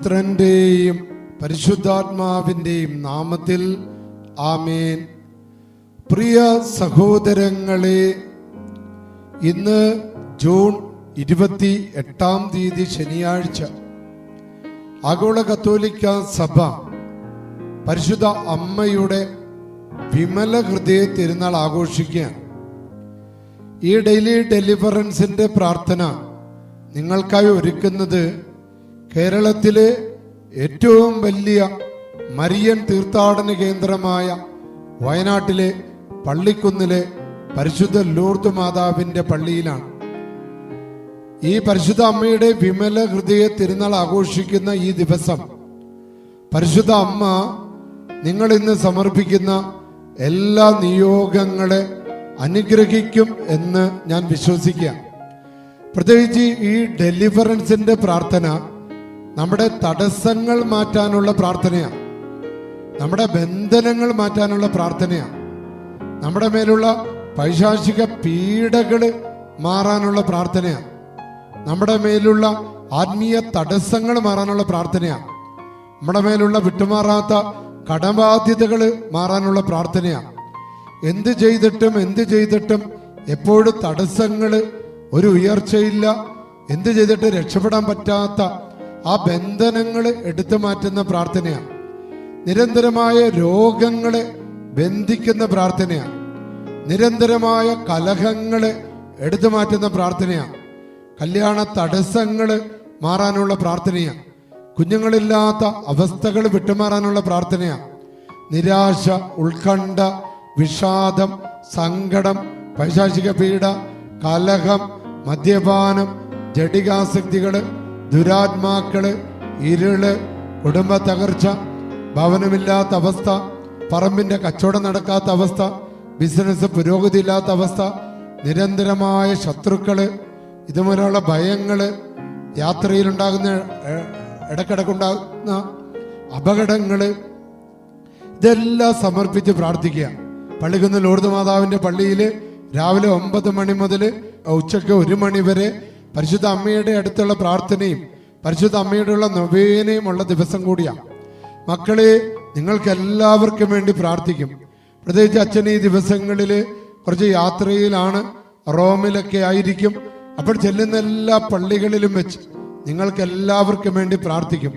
പുത്രന്റെയും പരിശുദ്ധാത്മാവിന്റെയും നാമത്തിൽ ആമേൻ. പ്രിയ സഹോദരങ്ങളെ ഇന്ന് ജൂൺ ഇരുപത്തി എട്ടാം തീയതി ശനിയാഴ്ച ആഗോള കത്തോലിക്ക സഭ പരിശുദ്ധ അമ്മയുടെ വിമല ഹൃദയ തിരുനാൾ ആഘോഷിക്കുകയാണ്. ഈ ഡെയിലി ഡെലിവറൻസിന്റെ പ്രാർത്ഥന നിങ്ങൾക്കായി ഒരുക്കുന്നത് കേരളത്തിലെ ഏറ്റവും വലിയ മരിയൻ തീർത്ഥാടന കേന്ദ്രമായ വയനാട്ടിലെ പള്ളിക്കുന്നിലെ പരിശുദ്ധ ലൂർദ് മാതാവിന്റെ പള്ളിയിലാണ്. ഈ പരിശുദ്ധ അമ്മയുടെ വിമല ഹൃദയ തിരുനാൾ ആഘോഷിക്കുന്ന ഈ ദിവസം പരിശുദ്ധ അമ്മ നിങ്ങൾ ഇന്ന് സമർപ്പിക്കുന്ന എല്ലാ നിയോഗങ്ങളെ അനുഗ്രഹിക്കും എന്ന് ഞാൻ വിശ്വസിക്കുക പ്രത്യേകിച്ച് ഈ ഡെലിവറൻസിന്റെ പ്രാർത്ഥന നമ്മുടെ തടസ്സങ്ങൾ മാറ്റാനുള്ള പ്രാർത്ഥനയാണ് നമ്മുടെ ബന്ധനങ്ങൾ മാറ്റാനുള്ള പ്രാർത്ഥനയാണ് നമ്മുടെ മേലുള്ള പൈശാചിക പീഡകൾ മാറാനുള്ള പ്രാർത്ഥനയാണ് നമ്മുടെ മേലുള്ള ആത്മീയ തടസ്സങ്ങൾ മാറാനുള്ള പ്രാർത്ഥനയാണ് നമ്മുടെ മേലുള്ള വിട്ടുമാറാത്ത കടബാധ്യതകൾ മാറാനുള്ള പ്രാർത്ഥനയാണ് എന്ത് ചെയ്തിട്ടും എന്ത് ചെയ്തിട്ടും എപ്പോഴും തടസ്സങ്ങൾ ഒരു ഉയർച്ചയില്ല. എന്ത് ചെയ്തിട്ട് രക്ഷപ്പെടാൻ പറ്റാത്ത ആ ബന്ധനങ്ങൾ എടുത്തു മാറ്റുന്ന പ്രാർത്ഥനയാണ്. നിരന്തരമായ രോഗങ്ങളെ ബന്ധിക്കുന്ന പ്രാർത്ഥനയാണ്. നിരന്തരമായ കലഹങ്ങളെ എടുത്തു മാറ്റുന്ന പ്രാർത്ഥനയാണ്. കല്യാണ തടസ്സങ്ങൾ മാറാനുള്ള പ്രാർത്ഥനയാണ്. കുഞ്ഞുങ്ങളില്ലാത്ത അവസ്ഥകൾ വിട്ടുമാറാനുള്ള പ്രാർത്ഥനയാണ്. നിരാശ ഉത്കണ്ഠ വിഷാദം സങ്കടം പൈശാചിക പീഡ കലഹം മദ്യപാനം ജഡികാസക്തികൾ ദുരാത്മാക്കൾ ഇരുൾ കുടുംബ തകർച്ച ഭവനമില്ലാത്ത അവസ്ഥ പറമ്പിന്റെ കച്ചവടം നടക്കാത്ത അവസ്ഥ ബിസിനസ് പുരോഗതി ഇല്ലാത്ത അവസ്ഥ നിരന്തരമായ ശത്രുക്കൾ ഇതുപോലെയുള്ള ഭയങ്ങൾ യാത്രയിലുണ്ടാകുന്ന ഇടക്കിടക്കുണ്ടാകുന്ന അപകടങ്ങൾ ഇതെല്ലാം സമർപ്പിച്ച് പ്രാർത്ഥിക്കുക. പള്ളിക്കുന്ന് ലോർദ് മാതാവിന്റെ പള്ളിയിൽ രാവിലെ ഒമ്പത് മണി മുതൽ ഉച്ചയ്ക്ക് ഒരു മണി വരെ പരിശുദ്ധ അമ്മയുടെ അടുത്തുള്ള പ്രാർത്ഥനയും പരിശുദ്ധ അമ്മയോടുള്ള നൊവേനയും ഉള്ള ദിവസം കൂടിയാണ് മക്കളെ നിങ്ങൾക്ക് എല്ലാവർക്കും വേണ്ടി പ്രാർത്ഥിക്കും. പ്രത്യേകിച്ച് അച്ഛൻ ഈ ദിവസങ്ങളിൽ കുറച്ച് യാത്രയിലാണ് റോമിലൊക്കെ ആയിരിക്കും. അപ്പോൾ ചെല്ലുന്ന എല്ലാ പള്ളികളിലും വെച്ച് നിങ്ങൾക്ക് എല്ലാവർക്കും വേണ്ടി പ്രാർത്ഥിക്കും.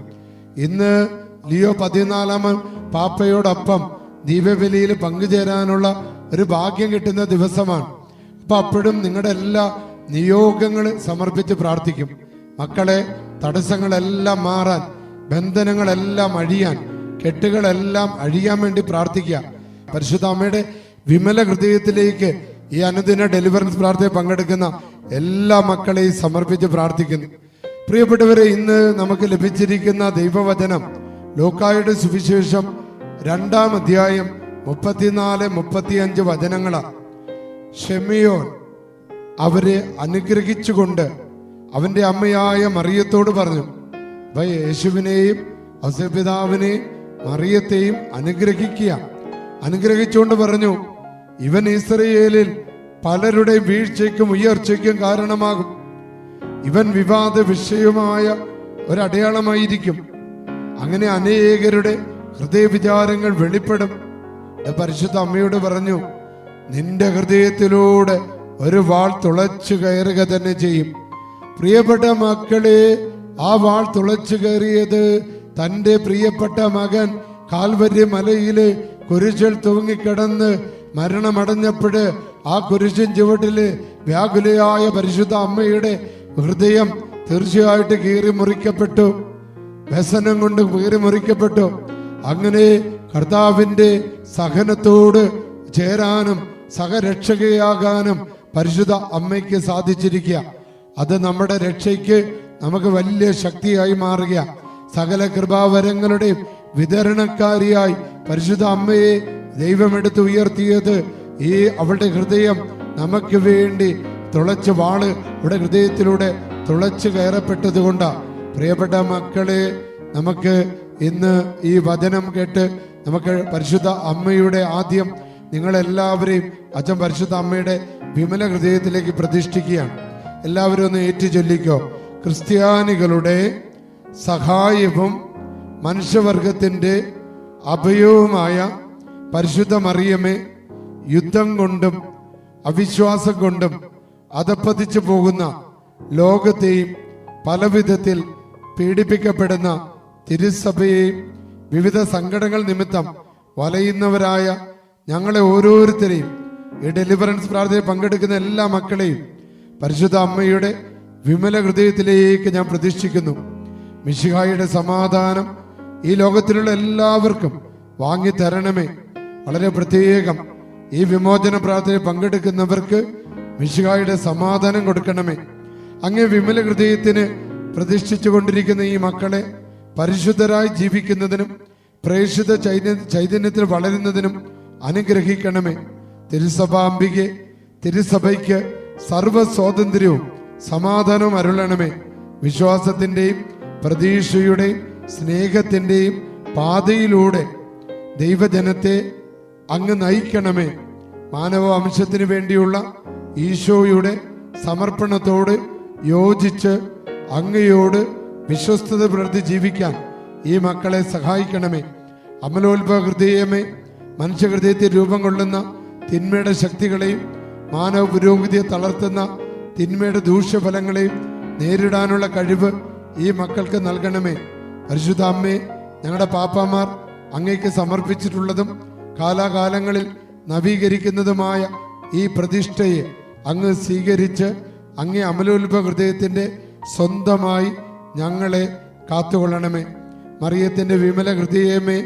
ഇന്ന് ലിയോ പതിനാലാമൻ പാപ്പയോടൊപ്പം ദീപബലിയിൽ പങ്കുചേരാനുള്ള ഒരു ഭാഗ്യം കിട്ടുന്ന ദിവസമാണ്. അപ്പം അപ്പോഴും നിങ്ങളുടെ എല്ലാ നിയോഗങ്ങൾ സമർപ്പിച്ച് പ്രാർത്ഥിക്കും. മക്കളെ തടസ്സങ്ങളെല്ലാം മാറാൻ ബന്ധനങ്ങളെല്ലാം അഴിയാൻ കെട്ടുകളെല്ലാം അഴിയാൻ വേണ്ടി പ്രാർത്ഥിക്കുക. പരിശുദ്ധ അമ്മയുടെ വിമല ഹൃദയത്തിലേക്ക് ഈ അനുദിന ഡെലിവറൻസ് പ്രാർത്ഥന പങ്കെടുക്കുന്ന എല്ലാ മക്കളെയും സമർപ്പിച്ച് പ്രാർത്ഥിക്കുന്നു. പ്രിയപ്പെട്ടവരെ ഇന്ന് നമുക്ക് ലഭിച്ചിരിക്കുന്ന ദൈവവചനം ലോക്കായുടെ സുവിശേഷം രണ്ടാം അധ്യായം മുപ്പത്തിനാല് മുപ്പത്തിയഞ്ച് വചനങ്ങളാണ്. ഷെമിയോൻ അവരെ അനുഗ്രഹിച്ചുകൊണ്ട് അവന്റെ അമ്മയായ മറിയത്തോട് പറഞ്ഞു "ഭയ യേശുവിനെയും അസപിതാവിനെയും മറിയത്തെയും അനുഗ്രഹിക്കുക. അനുഗ്രഹിച്ചുകൊണ്ട് പറഞ്ഞു ഇവൻ ഇസ്രയേലിൽ പലരുടെ വീഴ്ചയ്ക്കും ഉയർച്ചയ്ക്കും കാരണമാകും. ഇവൻ വിവാദ വിഷയമായ ഒരടയാളമായിരിക്കും. അങ്ങനെ അനേകരുടെ ഹൃദയവിചാരങ്ങൾ വെളിപ്പെടും. പരിശുദ്ധ അമ്മയോട് പറഞ്ഞു നിന്റെ ഹൃദയത്തിലൂടെ ഒരു വാൾ തുളച്ചു കയറുക തന്നെ ചെയ്യും. പ്രിയപ്പെട്ട മക്കളെ ആ വാൾ തുളച്ചു കയറിയത് തന്റെ പ്രിയപ്പെട്ട മകൻ കാൽവര്യ മലയിൽ കുരിശിൽ തൂങ്ങിക്കിടന്ന് മരണമടഞ്ഞപ്പോഴ് ആ കുരിശൻ ചുവട്ടിൽ വ്യാകുലയായ പരിശുദ്ധ അമ്മയുടെ ഹൃദയം തീർച്ചയായിട്ട് കീറി മുറിക്കപ്പെട്ടു. വ്യസനം കൊണ്ട് കീറി മുറിക്കപ്പെട്ടു. അങ്ങനെ കർത്താവിന്റെ സഹനത്തോട് ചേരാനും സഹരക്ഷകയാകാനും പരിശുദ്ധ അമ്മയ്ക്ക് സാധിച്ചിരിക്കുക. അത് നമ്മുടെ രക്ഷയ്ക്ക് നമുക്ക് വലിയ ശക്തിയായി മാറുക. സകല കൃപാവരങ്ങളുടെയും വിതരണക്കാരിയായി പരിശുദ്ധ അമ്മയെ ദൈവമെടുത്ത് ഉയർത്തിയത് ഈ അവളുടെ ഹൃദയം നമുക്ക് വേണ്ടി തുളച്ച് വാൾ ഇവിടെ ഹൃദയത്തിലൂടെ തുളച്ച് കയറപ്പെട്ടത് കൊണ്ടാ. പ്രിയപ്പെട്ട മക്കളെ നമുക്ക് ഇന്ന് ഈ വചനം കേട്ട് നമുക്ക് പരിശുദ്ധ അമ്മയുടെ ആദ്യം നിങ്ങളെല്ലാവരെയും അച്ഛൻ പരിശുദ്ധ അമ്മയുടെ വിമല ഹൃദയത്തിലേക്ക് പ്രതിഷ്ഠിക്കുകയാണ്. എല്ലാവരും ഒന്ന് ഏറ്റു ചൊല്ലിക്കോ. ക്രിസ്ത്യാനികളുടെ സഹായവും മനുഷ്യവർഗത്തിന്റെ അഭയവുമായ പരിശുദ്ധ മറിയമേ യുദ്ധം കൊണ്ടും അവിശ്വാസം കൊണ്ടും അതപ്പതിച്ചു പോകുന്ന ലോകത്തെയും പലവിധത്തിൽ പീഡിപ്പിക്കപ്പെടുന്ന തിരുസഭയെയും വിവിധ സങ്കടങ്ങൾ നിമിത്തം വലയുന്നവരായ ഞങ്ങളെ ഓരോരുത്തരെയും ഈ ഡെലിവറൻസ് പ്രാർത്ഥനയിൽ പങ്കെടുക്കുന്ന എല്ലാ മക്കളെയും പരിശുദ്ധ അമ്മയുടെ വിമല ഹൃദയത്തിലേക്ക് ഞാൻ പ്രതീക്ഷിക്കുന്നു മിശിഹായുടെ സമാധാനം ഈ ലോകത്തിലുള്ള എല്ലാവർക്കും വാങ്ങി തരണമേ വളരെ പ്രത്യേകം ഈ വിമോചന പ്രാർത്ഥന പങ്കെടുക്കുന്നവർക്ക് മിശിഹായുടെ സമാധാനം കൊടുക്കണമേ. അങ്ങേ വിമല ഹൃദയത്തിന് പ്രതിഷ്ഠിച്ചു കൊണ്ടിരിക്കുന്ന ഈ മക്കളെ പരിശുദ്ധരായി ജീവിക്കുന്നതിനും പ്രേക്ഷിത ചൈതന്യ ചൈതന്യത്തിൽ വളരുന്നതിനും അനുഗ്രഹിക്കണമേ. തിരുസഭാംബികെ തിരുസഭയ്ക്ക് സർവ സ്വാതന്ത്ര്യവും സമാധാനവും അരുളണമേ. വിശ്വാസത്തിന്റെയും പ്രതീക്ഷയുടെയും സ്നേഹത്തിന്റെയും പാതയിലൂടെ ദൈവജനത്തെ അങ്ങ് നയിക്കണമേ. മാനവ വംശത്തിന് വേണ്ടിയുള്ള ഈശോയുടെ സമർപ്പണത്തോട് യോജിച്ച് അങ്ങയോട് വിശ്വസ്തത പുലർത്തി ജീവിക്കാൻ ഈ മക്കളെ സഹായിക്കണമേ. അമലോത്ഭവ ഹൃദയമേ മനുഷ്യഹൃദയത്തിൽ രൂപം കൊള്ളുന്ന തിന്മയുടെ ശക്തികളെയും മാനവ പുരോഗതിയെ തളർത്തുന്ന തിന്മയുടെ ദൂഷ്യഫലങ്ങളെയും നേരിടാനുള്ള കഴിവ് ഈ മക്കൾക്ക് നൽകണമേ. പരിശുദ്ധ അമ്മേ ഞങ്ങളുടെ പാപ്പാമാർ അങ്ങേക്ക് സമർപ്പിച്ചിട്ടുള്ളതും കാലാകാലങ്ങളിൽ നവീകരിക്കുന്നതുമായ ഈ പ്രതിഷ്ഠയെ അങ്ങ് സ്വീകരിച്ച് അങ്ങേ അമലോത്ഭ ഹൃദയത്തിന്റെ സ്വന്തമായി ഞങ്ങളെ കാത്തുകൊള്ളണമേ. മറിയത്തിന്റെ വിമല ഹൃദയമേ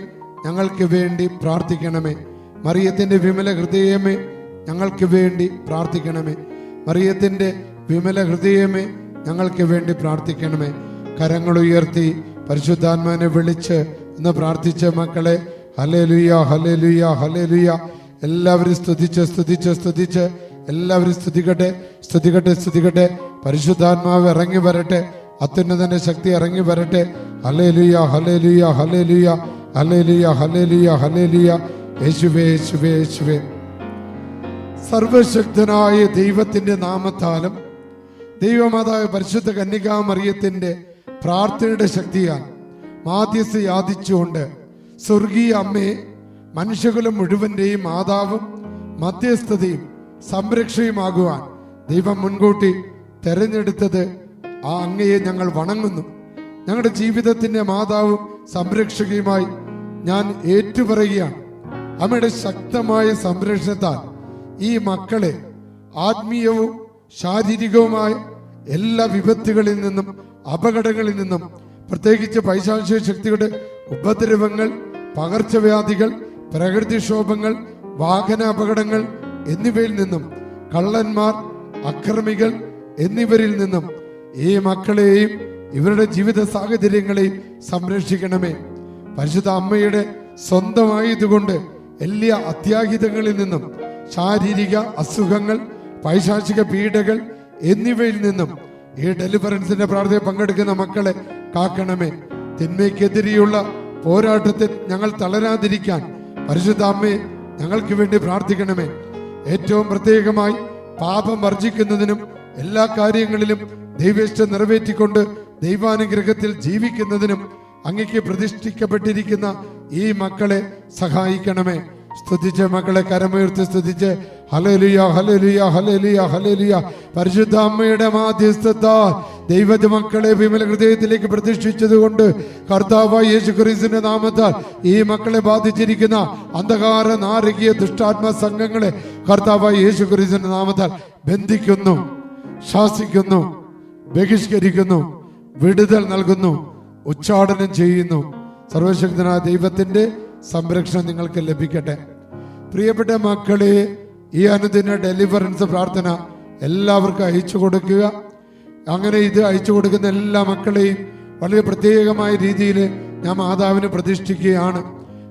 ഞങ്ങൾക്ക് വേണ്ടി പ്രാർത്ഥിക്കണമേ. മറിയത്തിന്റെ വിമല ഹൃദയമേ ഞങ്ങൾക്ക് വേണ്ടി പ്രാർത്ഥിക്കണമേ. മറിയത്തിന്റെ വിമല ഹൃദയമേ ഞങ്ങൾക്ക് വേണ്ടി പ്രാർത്ഥിക്കണമേ. കരങ്ങൾ ഉയർത്തി പരിശുദ്ധാത്മാനെ വിളിച്ച് ഇന്ന് പ്രാർത്ഥിച്ച മക്കളെ ഹലേലുയ ഹലേലുയ ഹലേലുയ എല്ലാവരും സ്തുതിച്ച് സ്തുതിച്ച് സ്തുതിച്ച്. എല്ലാവരും സ്തുതിക്കട്ടെ സ്തുതിക്കട്ടെ സ്തുതിക്കട്ടെ. പരിശുദ്ധാത്മാവ് ഇറങ്ങി വരട്ടെ. അത്യുന്നതന്റെ ശക്തി ഇറങ്ങി വരട്ടെ. Hallelujah hallelujah hallelujah hallelujah hallelujah hallelujah യേശുവേ യേശുവേ യേശുവേ. സർവശക്തനായ ദൈവത്തിന്റെ നാമത്താലും ദൈവമാതായ പരിശുദ്ധ കന്യകാമറിയത്തിന്റെ പ്രാർത്ഥനയുടെ ശക്തിയാൽ മാധ്യസ്ഥ യാചിച്ചുകൊണ്ട് സ്വർഗീയ അമ്മയെ മനുഷ്യകുലം മുഴുവന്റെയും മാതാവും മധ്യസ്ഥതയും സംരക്ഷയുമാകുവാൻ ദൈവം മുൻകൂട്ടി തെരഞ്ഞെടുത്തത് ആ അങ്ങയെ ഞങ്ങൾ വണങ്ങുന്നു. ഞങ്ങളുടെ ജീവിതത്തിന്റെ മാതാവും സംരക്ഷകയുമായി ഞാൻ ഏറ്റുപറയുകയാണ്. അമ്മയുടെ ശക്തമായ സംരക്ഷണത്താൽ ഈ മക്കളെ ആത്മീയവും ശാരീരികവുമായ എല്ലാ വിപത്തുകളിൽ നിന്നും അപകടങ്ങളിൽ നിന്നും പ്രത്യേകിച്ച് പൈശാചിക ശക്തിയുടെ ഉപദ്രവങ്ങൾ പകർച്ചവ്യാധികൾ പ്രകൃതിക്ഷോഭങ്ങൾ വാഹന അപകടങ്ങൾ എന്നിവയിൽ നിന്നും കള്ളന്മാർ അക്രമികൾ എന്നിവരിൽ നിന്നും ഈ മക്കളെയും ഇവരുടെ ജീവിത സാഹചര്യങ്ങളെയും സംരക്ഷിക്കണമേ. പരിശുദ്ധ അമ്മയുടെ സ്വന്തമായതുകൊണ്ട് എല്ലാ അത്യാഹിതങ്ങളിൽ നിന്നും ശാരീരിക അസുഖങ്ങൾ പൈശാചിക പീഡകൾ എന്നിവയിൽ നിന്നും ഈ ഡെലിവറൻസിന്റെ പ്രാർത്ഥന പങ്കെടുക്കുന്ന മക്കളെ കാക്കണമേ. തിന്മയ്ക്കെതിരെയുള്ള പോരാട്ടത്തിൽ ഞങ്ങൾ തളരാതിരിക്കാൻ പരിശുദ്ധ അമ്മയെ ഞങ്ങൾക്ക് വേണ്ടി പ്രാർത്ഥിക്കണമേ. ഏറ്റവും പ്രത്യേകമായി പാപം വർജിക്കുന്നതിനും എല്ലാ കാര്യങ്ങളിലും ദൈവേഷ്ടം നിറവേറ്റിക്കൊണ്ട് ദൈവാനുഗ്രഹത്തിൽ ജീവിക്കുന്നതിനും അങ്ങയ്ക്ക് പ്രതിഷ്ഠിക്കപ്പെട്ടിരിക്കുന്ന ഈ മക്കളെ സഹായിക്കണമേ. സ്തുതിച്ച് മക്കളെ കരമുയർത്തി സ്തുതിച്ച്. ഹലലിയ ഹലലിയ ഹലലിയ ഹലലിയ പരിശുദ്ധ അമ്മയുടെ മാധ്യസ്ഥത്താൽ ദൈവത് മക്കളെ വിമല ഹൃദയത്തിലേക്ക് പ്രതിഷ്ഠിച്ചതുകൊണ്ട് കർത്താവ് യേശു ക്രിസ്തുവിന്റെ നാമത്താൽ ഈ മക്കളെ ബാധിച്ചിരിക്കുന്ന അന്ധകാര നാരകീയ ദുഷ്ടാത്മ സംഘങ്ങളെ കർത്താവ് യേശു ക്രിസ്തുവിന്റെ നാമത്താൽ ബന്ധിക്കുന്നു ശാസിക്കുന്നു ബഹിഷ്കരിക്കുന്നു വിടുതൽ നൽകുന്നു. ഉച്ചാടനം ചെയ്യുന്നു. സർവശക്തനായ ദൈവത്തിന്റെ സംരക്ഷണം നിങ്ങൾക്ക് ലഭിക്കട്ടെ. പ്രിയപ്പെട്ട മക്കളെ ഈ അനുദിന ഡെലിവറൻസ് പ്രാർത്ഥന എല്ലാവർക്കും അയച്ചു കൊടുക്കുക. അങ്ങനെ ഇത് അയച്ചു കൊടുക്കുന്ന എല്ലാ മക്കളെയും വളരെ പ്രത്യേകമായ രീതിയിൽ ഞാൻ മാതാവിനെ പ്രതിഷ്ഠിക്കുകയാണ്.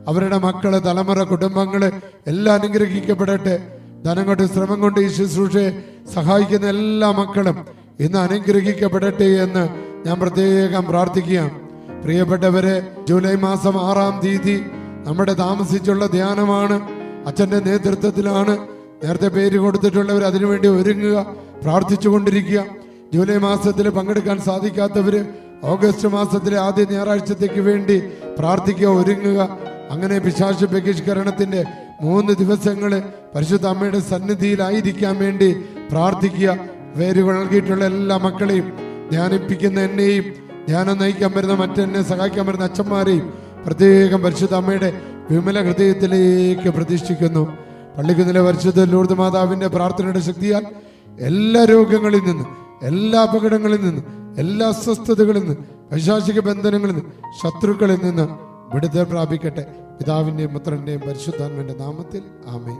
അവരുടെ മക്കളെ തലമുറ കുടുംബങ്ങളെ എല്ലാം അനുഗ്രഹിക്കപ്പെടട്ടെ. ധനം കൊണ്ട് ശ്രമം കൊണ്ട് ഈ ശുശ്രൂഷയെ സഹായിക്കുന്ന എല്ലാ മക്കളും ഇന്ന് അനുഗ്രഹിക്കപ്പെടട്ടെ എന്ന് ഞാൻ പ്രത്യേകം പ്രാർത്ഥിക്കുകയാണ്. പ്രിയപ്പെട്ടവരെ ജൂലൈ മാസം ആറാം തീയതി നമ്മുടെ താമസിച്ചുള്ള ധ്യാനമാണ്. അച്ഛന്റെ നേതൃത്വത്തിലാണ് നേരത്തെ പേര് കൊടുത്തിട്ടുള്ളവർ അതിനുവേണ്ടി ഒരുങ്ങുക പ്രാർത്ഥിച്ചു കൊണ്ടിരിക്കുക ജൂലൈ മാസത്തിൽ പങ്കെടുക്കാൻ സാധിക്കാത്തവർ ഓഗസ്റ്റ് മാസത്തിലെ ആദ്യ ഞായറാഴ്ചത്തേക്ക് വേണ്ടി പ്രാർത്ഥിക്കുക ഒരുങ്ങുക. അങ്ങനെ പിശാശ ബഹിഷ്കരണത്തിന്റെ മൂന്ന് ദിവസങ്ങൾ പരിശുദ്ധ അമ്മയുടെ സന്നിധിയിലായിരിക്കാൻ വേണ്ടി പ്രാർത്ഥിക്കുക. വേരുകൾ നൽകിയിട്ടുള്ള എല്ലാ മക്കളെയും ധ്യാനിപ്പിക്കുന്ന എന്നെയും ധ്യാനം നയിക്കാൻ വരുന്ന മറ്റെന്നെ സഹായിക്കാൻ വരുന്ന അച്ഛന്മാരെയും പ്രത്യേകം പരിശുദ്ധ അമ്മയുടെ വിമല ഹൃദയത്തിലേക്ക് പ്രതീക്ഷിക്കുന്നു പള്ളിക്കുന്നിലെ പരിശുദ്ധ ലൂർദ് മാതാവിന്റെ പ്രാർത്ഥനയുടെ ശക്തിയാൽ എല്ലാ രോഗങ്ങളിൽ നിന്ന് എല്ലാ അപകടങ്ങളിൽ നിന്ന് എല്ലാ അസ്വസ്ഥതകളിൽ നിന്ന് വൈശാചിക ബന്ധനങ്ങളിൽ നിന്ന് ശത്രുക്കളിൽ നിന്ന് വിടുതൽ പ്രാപിക്കട്ടെ. പിതാവിന്റെയും പുത്രന്റെയും പരിശുദ്ധാത്മന്റെ നാമത്തിൽ ആമേ